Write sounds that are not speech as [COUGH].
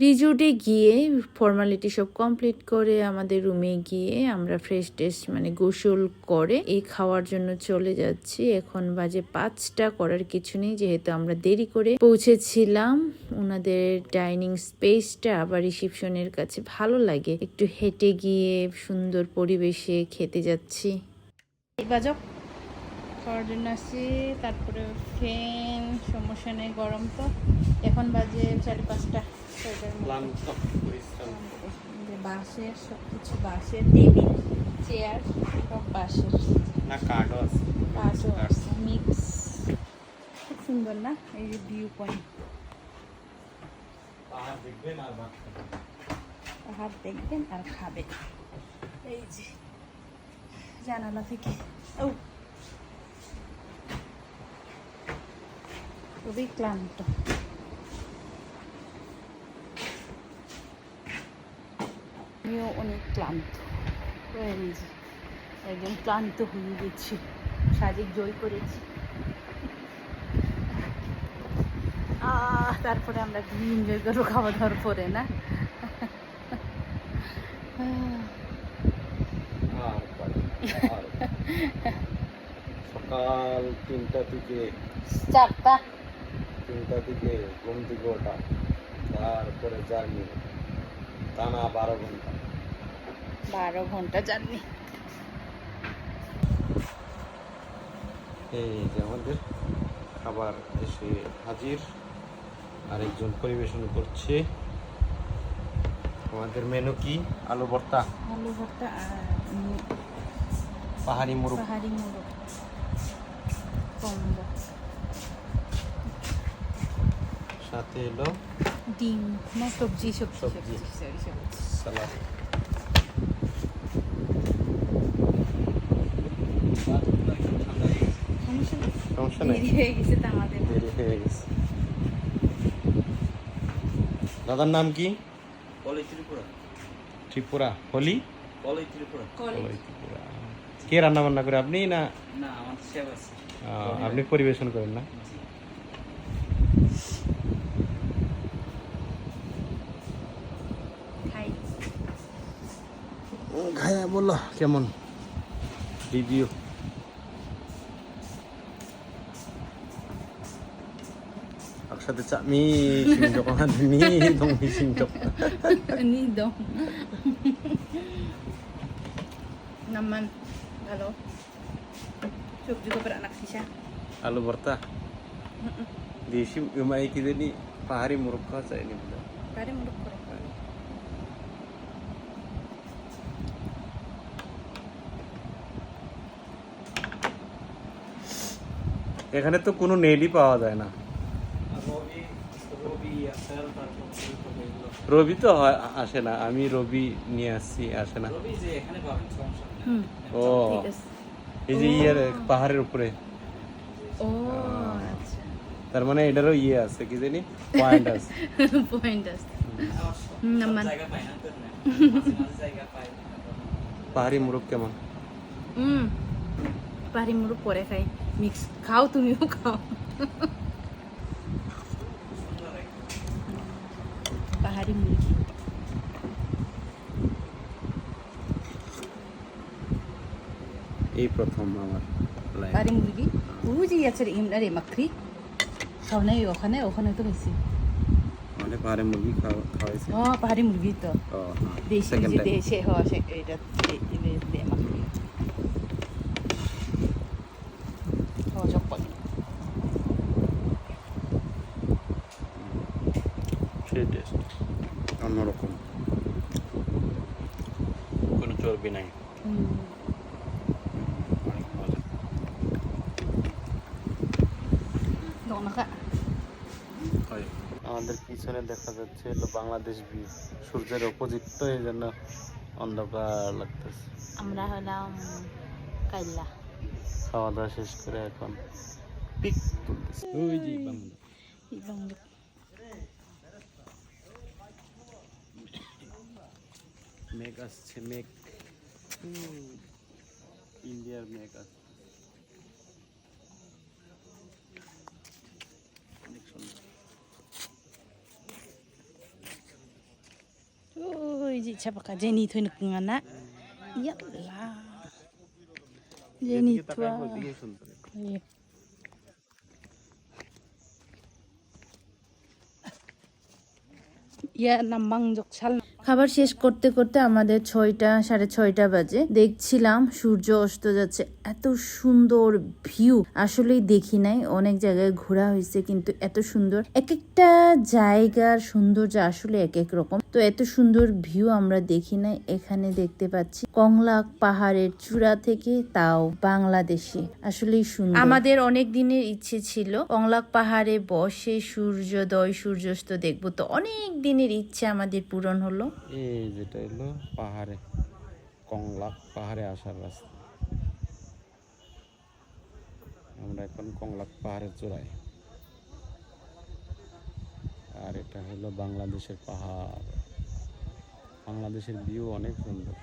রিজোর্টে গিয়ে ফর্মালিটি সব কমপ্লিট করে আমাদের রুমে গিয়ে আমরা ফ্রেশ টেস্ট মানে গোসল করে এই খাওয়ার জন্য চলে যাচ্ছি। এখন বাজে পাঁচটা, করার কিছু নেই, যেহেতু আমরা দেরি করে পৌঁছেছিলাম। ওনাদের ডাইনিং স্পেসটা আবার রিসিপশনের কাছে ভালো লাগে। একটু হেঁটে গিয়ে সুন্দর পরিবেশে খেতে যাচ্ছি। বাজক খাওয়ার জন্য আসছি তারপরে ফ্যান সমস্যা নেই গরম তো। এখন বাজে সাড়ে পাঁচটা। বাঁশের সব কিছু বাঁশের টেবিল চেয়ার সব বাঁশের। না কাঠও আছে। বাঁশও আছে। মিক্স খুব সুন্দর না? এই যে ভিউ পয়েন্ট পাহাড় দেখবেন আর খাবেন। এই যে জানালা থেকে। ও খুবই ক্লান্ত। আমিও অনেক ক্লান্ত। এই যে একদম ক্লান্ত হয়ে গেছি। সাজে জয় করেছি। তারপরে আমরা এনজয় করব খাওয়া দাওয়ার পরে না। সকাল তিনটা থেকে চারটা। তিনটা থেকে ঘুম থেকে ওঠা তারপরে জার্নি টানা বারো ঘণ্টা। বারো ঘণ্টা জার্নি। এই যে আমাদের খাবার এসে হাজির আরেকজন পরিবেশন করছে। আমাদের মেনু কি? আলু ভর্তা। আলু ভর্তা আর পাহাড়ি মুরগ। পাহাড়ি মোড়ক সাথে এলো? ডিম না সবজি সবজি সবজি। সবজি সরি সবজি। সালাদ। সমস্যা নেই? সমস্যা নেই? দেরি হয়ে গেছে তো আমাদের। দেরি হয়ে গেছে। দাদার নাম কি? কলেজ ত্রিপুরা। ত্রিপুরা। হলি? কলেজ ত্রিপুরা। কলেজ ত্রিপুরা। কে রান্না বান্না করে আপনি না? না আমাদের শেফ আছে। আপনি পরিবেশন করেন না? খায়া বলো কেমন রিভিউ একসাথে চামি যখন [LAUGHS] নি দম হিসিংtok ni [LAUGHS] dong naman halo সবজি ko anak siya আলু ভর্তা দেশি উমাই কি জানি পাহাড়ি মুরগ খাওয়া চাইনি kari muluk ko এখানে তো কোনো নেডই পাওয়া যায় না। রবি তো হয় আসে না। আমি রবি নিয়ে আসছি আসে না। ও। এই যে ইয়ের পাহাড়ের উপরে। ও আচ্ছা। তার মানে এটারও ইয়ে আছে কি জানি? পয়েন্ট আছে। [LAUGHS] পয়েন্ট। [LAUGHS] পাহাড়ি মুরগ কেমন? হুম। পাহাড়ি মুরগ পরে খাই। মিক্স খাও তুমিও খাও। পাহাড়ি মুরগি এই প্রথম আমার। পাহাড়ি মুরগি ওই যে আছে মাখরি। ওখানে ওখানে তো বেশি মানে পাহাড়ি মুরগি খাওয়া খাওয়াইছে। ও পাহাড়ি মুরগি তো। হ্যাঁ দেশি দেশে হওয়া এটা মাখরি ও চপ্পল সেই টেস্ট অন্যরকম কোনো চর্বি নাই। অনেক মজা আমাদের পিছনে দেখা যাচ্ছে হলো বাংলাদেশ ভিউ সূর্যের অপোজিট তো এই জন্য অন্ধকার লাগতেছে। আমরা হলাম কাইল্লা। খাওয়া দাওয়া শেষ করে এখন পিক তুলতেছে। ওই যে বাংলা মেঘ আসছে মেঘ ইন্ডিয়ার মেঘ আসছে অনেক সুন্দর ji chapa ka jeni thoi na ngana ya la jeni এদিকে তাকায় thua ওইদিকেই সুন্দর ya namang jok chal খাবার শেষ করতে করতে আমাদের ছয়টা, সাড়ে ছয়টা বাজে। দেখছিলাম সূর্য অস্ত যাচ্ছে, এত সুন্দর ভিউ আসলেই দেখি নাই, অনেক জায়গায় ঘোরা হয়েছে, কিন্তু এত সুন্দর। এক একটা জায়গার সৌন্দর্য আসলে এক এক রকম। তো এত সুন্দর ভিউ আমরা দেখি নাই, এখানে দেখতে পাচ্ছি কংলাক পাহাড়ের চূড়া থেকে, তাও বাংলাদেশে। আসলেই সুন্দর। আমাদের অনেক দিনের ইচ্ছে ছিল, কংলাক পাহাড়ে বসে সূর্যোদয়, সূর্যাস্ত দেখব। তো অনেক দিনের ইচ্ছে আমাদের পূরণ হলো। এই যেটা হলো পাহাড়ে কংলাক পাহাড়ে আসার রাস্তা। আমরা এখন কংলাক পাহাড়ের চূড়ায়। আর এটা হলো বাংলাদেশের পাহাড়। বাংলাদেশের ভিউ অনেক সুন্দর।